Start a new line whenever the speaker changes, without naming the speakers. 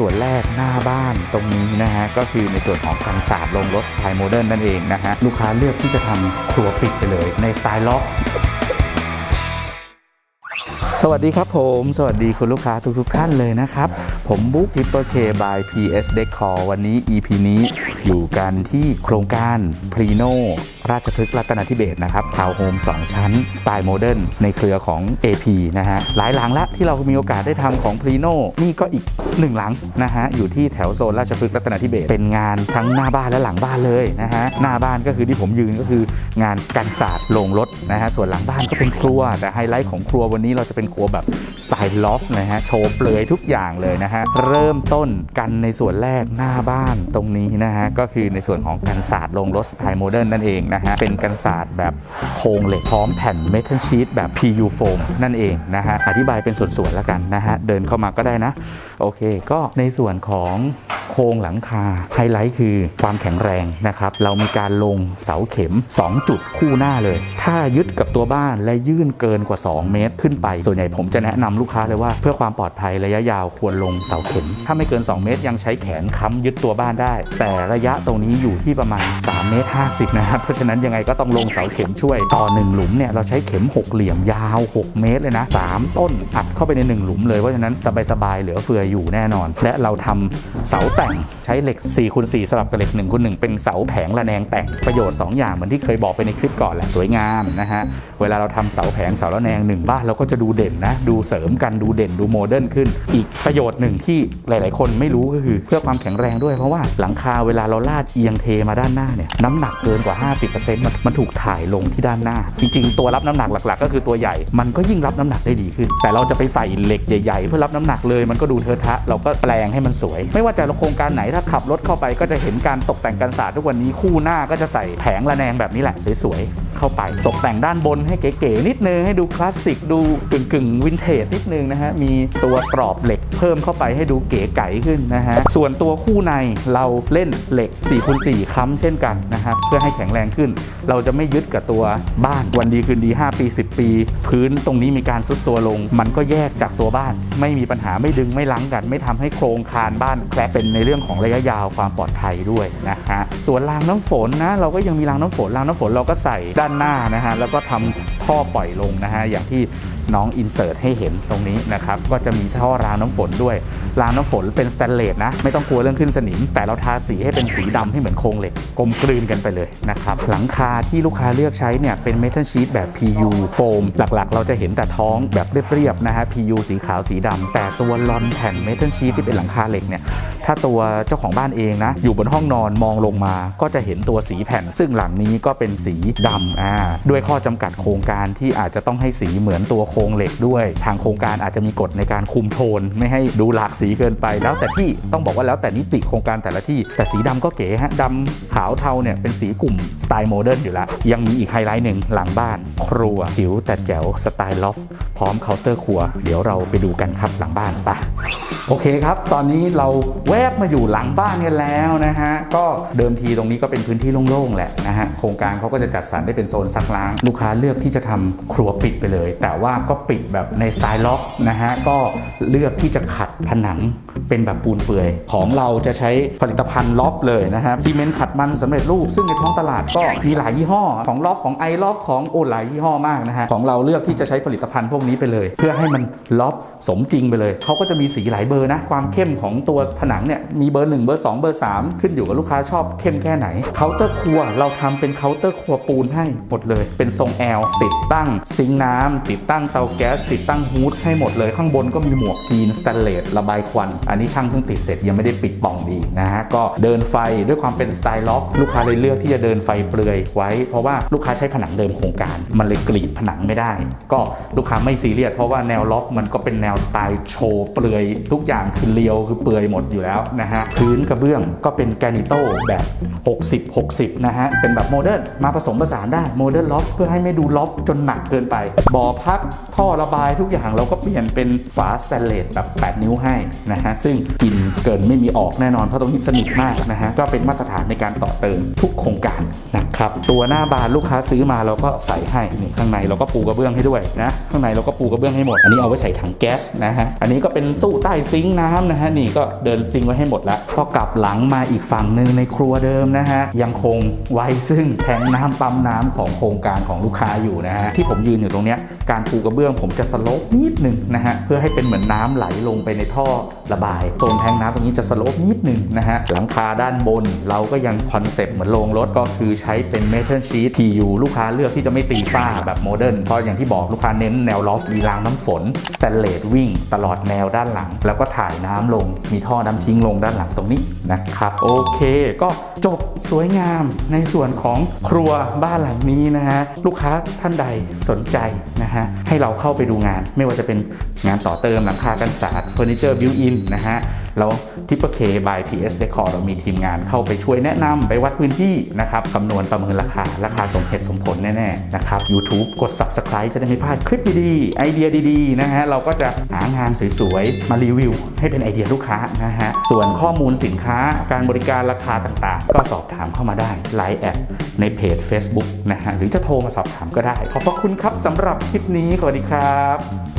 ส่วนแรกหน้าบ้านตรงนี้นะฮะ ก็คือในส่วนของกันศาสตร์ลงรถสไตล์โมเดิร์นนั่นเองนะฮะ ลูกค้าเลือกที่จะทำครัวปิดไปเลยในสไตล์ล็อกสวัสดีครับผม สวัสดีคุณลูกค้าทุกๆท่านเลยนะครับ ผมบุ๊กทิปเปอร์เคบาย PS Decor วันนี้ EP นี้อยู่กันที่โครงการพรีโน ราชพฤกษ์รัตนทิเบศนะครับทาวน์โฮม 2 ชั้น สไตล์โมเดิร์นในเครือของ AP นะฮะหลายหลังละที่เรามีโอกาสได้ทำของพรีโนนี่ก็อีกหนึ่งหลังนะฮะอยู่ที่แถวโซนราชพฤกษ์รัตนทิเบศเป็นงานทั้งหน้าบ้านและหลังบ้านเลยนะฮะหน้าบ้านก็คือที่ผมยืนก็คืองานกันศาสตร์โรงรถนะฮะส่วนหลังบ้านก็เป็นครัวแต่ไฮไลท์ของครัววันนี้เราจะเป็นครัวแบบสไตล์ล็อฟนะฮะโชว์เปลือยทุกอย่างเลยนะฮะเริ่มต้นกันในส่วนแรกหน้าบ้านตรงนี้นะฮะก็คือในส่วนของกันศาสตร์โรงรถสไตล์โมเดิร์นนั่นเองนะฮะ เป็นกันศาสตร์แบบโครงเหล็กพร้อมแผ่นเมทัลชีตแบบ PU foam นั่นเองนะฮะ อธิบายเป็นส่วนๆแล้วกันนะฮะ เดินเข้ามาก็ได้นะ โอเค ก็ในส่วนของ โครงหลังคาไฮไลท์คือความแข็งแรงนะครับ เรามีการลงเสาเข็ม 2 จุดคู่หน้าเลย ถ้ายึดกับตัวบ้านและยื่นเกินกว่า 2 เมตรขึ้นไป ส่วนใหญ่ผมจะแนะนำลูกค้าเลยว่าเพื่อความปลอดภัยระยะยาวควรลงเสาเข็ม ถ้าไม่เกิน 2 เมตรยังใช้แขนค้ำยึดตัวบ้านได้ แต่ระยะตรงนี้อยู่ที่ประมาณ3เมตร50นะครับเพราะฉะนั้นยังไงก็ต้องลงเสาเข็มช่วยต่อ 1 หลุมเนี่ยเราใช้เข็ม 6 เหลี่ยมยาว 6 เมตรเลยนะ 3 ต้นอัดเข้าไปใน 1 หลุมเลยเพราะฉะนั้นสบายๆเหลือเฟืออยู่แน่นอน และเราทำเสาแต่งใช้เหล็ก4คูณ4สลับกับเหล็ก1คูณ1เป็นเสาแผงระแนงแต่งประโยชน์ 2 อย่างเหมือนที่เคยบอกไปในคลิปก่อนแหละสวยงามนะฮะเวลาเราทำเสาแผงเสาระแนงหนึ่งบ้านเราก็จะดูเด่นนะดูเสริมกันดูเด่นดูโมเดิร์นขึ้น อีกประโยชน์หนึ่งที่หลาย ๆ คนไม่รู้ก็คือเพื่อความแข็งแรงด้วยเพราะว่าหลังคาเวลาเราลาดเอียงเทมาด้านหน้าเนี่ยน้ำหนักเกินกว่า 50%มันมันถูกถ่ายลงที่ด้านหน้า จริง ๆ ตัวรับน้ำหนักหลัก ๆ ก็คือตัวใหญ่ มันก็ยิ่งรับน้ำหนักได้ดีขึ้น แต่เราจะไปใส่เหล็กใหญ่ ๆ เพื่อรับน้ำหนักเลย มันก็ดูเทอะทะเราก็แปลงให้มันสวย ไม่ว่าจะโครงการไหนถ้าขับรถเข้าไปก็จะเห็นการตกแต่งกันศาสตร์ทุกวันนี้คู่หน้าก็จะใส่แผงระแนงแบบนี้แหละสวยๆเข้าไป ตกแต่งด้านบนให้เก๋ๆนิดนึงให้ดูคลาสสิกดูกึ่งๆวินเทจนิดนึงนะฮะ มีตัวกรอบเหล็กเพิ่มเข้าไปให้ดูเก๋ไก๋ขึ้นนะฮะ ส่วนตัวคู่ในเราเล่นเหล็ก4คูณ4ค้ำเช่นกันนะครับเพื่อให้แข็งแรงขึ้น เราจะไม่ยึดกับตัวบ้านวันดีคืนดี 5 ปี 10 ปี พื้นตรงนี้มีการซุดตัวลง มันก็แยกจากตัวบ้าน ไม่มีปัญหาไม่ดึงไม่ลังกัน ไม่ทำให้โครงคานบ้านแครเป็นในเรื่องของระยะยาวความปลอดภัยด้วยนะฮะส่วนรางน้ำฝนนะเราก็ยังมีรางน้ำฝนรางน้ำฝนเราก็ใส่ด้านหน้านะฮะแล้วก็ทำ ท่อปล่อยลงนะฮะอย่างที่น้องอินเสิร์ตให้เห็นตรงนี้นะครับก็จะมีท่อรางน้ำฝนด้วย รางน้ำฝนเป็นสแตนเลสนะ ไม่ต้องกลัวเรื่องขึ้นสนิม แต่เราทาสีให้เป็นสีดำให้เหมือนโครงเหล็กกลมกลืนกันไปเลยนะครับหลังคาที่ลูกค้าเลือกใช้เนี่ยเป็นเมทัลชีตแบบ PU โฟมหลักๆ เราจะเห็นแต่ท้องแบบเรียบๆนะฮะ PU สีขาวสีดำแต่ตัวลอนแผ่นเมทัลชีตที่เป็นหลังคาเหล็กเนี่ยถ้าตัวเจ้าของบ้านเองนะอยู่บนห้องนอนมองลงมา ก็จะเห็นตัวสีแผ่นซึ่งหลังนี้ก็เป็นสีดำอ่าด้วยข้อจำกัดโครงการที่อาจจะต้องให้สีเหมือนตัวโครงเหล็กด้วย ทางโครงการอาจจะมีกฎในการคุมโทน ไม่ให้ดูหลากสีเกินไป แล้วแต่ที่ต้องบอกว่าแล้วแต่นิติโครงการแต่ละที่ แต่สีดำก็เก๋ฮะดำขาวเทาเนี่ยเป็นสีกลุ่มสไตล์โมเดิร์นอยู่ล้วยังมีอีกไฮไลท์หนึ่งหลังบ้าน ครัวจิ๋วแต่แจ๋วสไตล์ลอฟพร้อมเคาน์เตอร์ครัว เดี๋ยวเราไปดูกันครับหลังบ้านไปะโอเคครับ ตอนนี้เราแวบมาอยู่หลังบ้านกันแล้วนะฮะก็เดิมทีตรงนี้ก็เป็นพื้นที่โล่งๆแหละนะฮะโครงการเขาก็จะจัดสรรได้เป็นโซนซักล้าง ลูกค้าเลือกที่จะทำครัวปิดไปเลย แต่ว่าก็ปิดแบบในสไตล์ล็อกนะฮะก็เลือกที่จะขัดผนังเป็นแบบปูนเปื่อย ของเราจะใช้ผลิตภัณฑ์ล็อกเลยนะครับซีเมนต์ขัดมันสำเร็จรูปซึ่งในท้องตลาดก็มีหลายยี่ห้อ ของล็อกของไอล็อกของโอหลายยี่ห้อมากนะฮะของเราเลือกที่จะใช้ผลิตภัณฑ์พวกนี้ไปเลย เพื่อให้มันล็อกสมจริงไปเลยเขาก็จะมีสีหลายเบอร์นะความเข้มของตัวผนังเนี่ยมีเบอร์ 1 เบอร์ 2 เบอร์ 3 ขึ้นอยู่กับลูกค้าชอบเข้มแค่ไหนเคาน์เตอร์ครัวเราทำเป็นเคาน์เตอร์ครัวปูนให้หมดเลย เป็นทรงแอลติดตั้งซิงน้ำติดตั้งเตาแก๊ส ติดตั้งฮูดให้หมดเลย ข้างบนก็มีหมวกจีนสแตนเลสระบายควัน อันนี้ช่างเพิ่งติดเสร็จยังไม่ได้ปิดปล่องดีนะฮะก็เดินไฟด้วยความเป็นสไตล์ล็อกลูกค้าเลยเลือกที่จะเดินไฟเปลือยไว้ เพราะว่าลูกค้าใช้ผนังเดิมโครงการ มันเลยกรีดผนังไม่ได้ ก็ลูกค้าไม่ซีเรียสเพราะว่าแนวล็อกมันก็เป็นแนวสไตล์โชว์เปลือย ทุกอย่างคือเรียวคือเปลือยหมดอยู่แล้วนะฮะพื้นกระเบื้องก็เป็นแกรนิโตแบบ 60 60 นะฮะเป็นแบบโมเดิร์นมาผสมผสานได้โมเดิร์นล็อกเพื่อให้ไม่ดูล็อกจนหนักเกินไป บ่อพักท่อระบายทุกอย่างเราก็เปลี่ยนเป็นฝาสแตนเลสแบบ 8 นิ้วให้นะฮะ ซึ่งกินเกินไม่มีออกแน่นอน เพราะตรงนี้สนิทมากนะฮะ ก็เป็นมาตรฐานในการต่อเติมทุกโครงการนะครับ ตัวหน้าบานลูกค้าซื้อมาเราก็ใส่ให้นี่ข้างในเราก็ปูกระเบื้องให้ด้วยนะ ข้างในเราก็ปูกระเบื้องให้หมด อันนี้เอาไว้ใส่ถังแก๊สนะฮะ อันนี้ก็เป็นตู้ใต้ซิงค์น้ำนะฮะนี่ก็เดินซิงค์ไว้ให้หมดแล้วพอกลับหลังมาอีกฝั่งหนึ่งในครัวเดิมนะฮะยังคงไว้ซึ่งแทงน้ำปั๊มน้ำของโครงการของลูกค้าอยู่นะฮะที่ผมยืนอยู่ตรงนี้การปูกระเบื้องผมจะสโลปนิดหนึงนะฮะเพื่อให้เป็นเหมือนน้ำไหลลงไปในท่อระบายโซนแทงน้ำตรงนี้จะสโลปนิดหนึงนะฮะหลังคาด้านบนเราก็ยังคอนเซปต์เหมือนโรงรถก็คือใช้เป็นเมทัลชีททีอยู่ลูกค้าเลือกที่จะไม่ตีฝ้าแบบโมเดิร์นเพราะอย่างที่บอกลูกค้าเน้นแนวลอฟมีรางน้ำฝนสแตนเลสวิ่งตลอดแนวด้านหลัง แล้วก็ถ่ายน้ำลง มีท่อน้ำทิ้งลงด้านหลังตรงนี้นะครับโอเค ก็จบสวยงามในส่วนของครัวบ้านหลังนี้นะฮะลูกค้าท่านใดสนใจนะฮะให้เราเข้าไปดูงาน ไม่ว่าจะเป็นงานต่อเติมหลังคากันศาสตร์เฟอร์นิเจอร์บิวอินนะฮะแล้วทิปเปอร์เคบาย PS Decor เรามีทีมงานเข้าไปช่วยแนะนำไปวัดพื้นที่นะครับคำนวณประเมินราคา ราคาสมเหตุสมผลแน่ๆนะครับ YouTube กด Subscribe จะได้ไม่พลาดคลิปดีๆ ไอเดียดีๆนะฮะเราก็จะหางานสวยๆ มารีวิว ให้เป็นไอเดียลูกค้านะฮะส่วนข้อมูลสินค้าการบริการราคาต่างๆ ก็สอบถามเข้ามาได้ไลน์แอดในเพจ Facebook นะฮะหรือจะโทรมาสอบถามก็ได้ขอบพระคุณครับสำหรับคลิปนี้สวัสดีครับ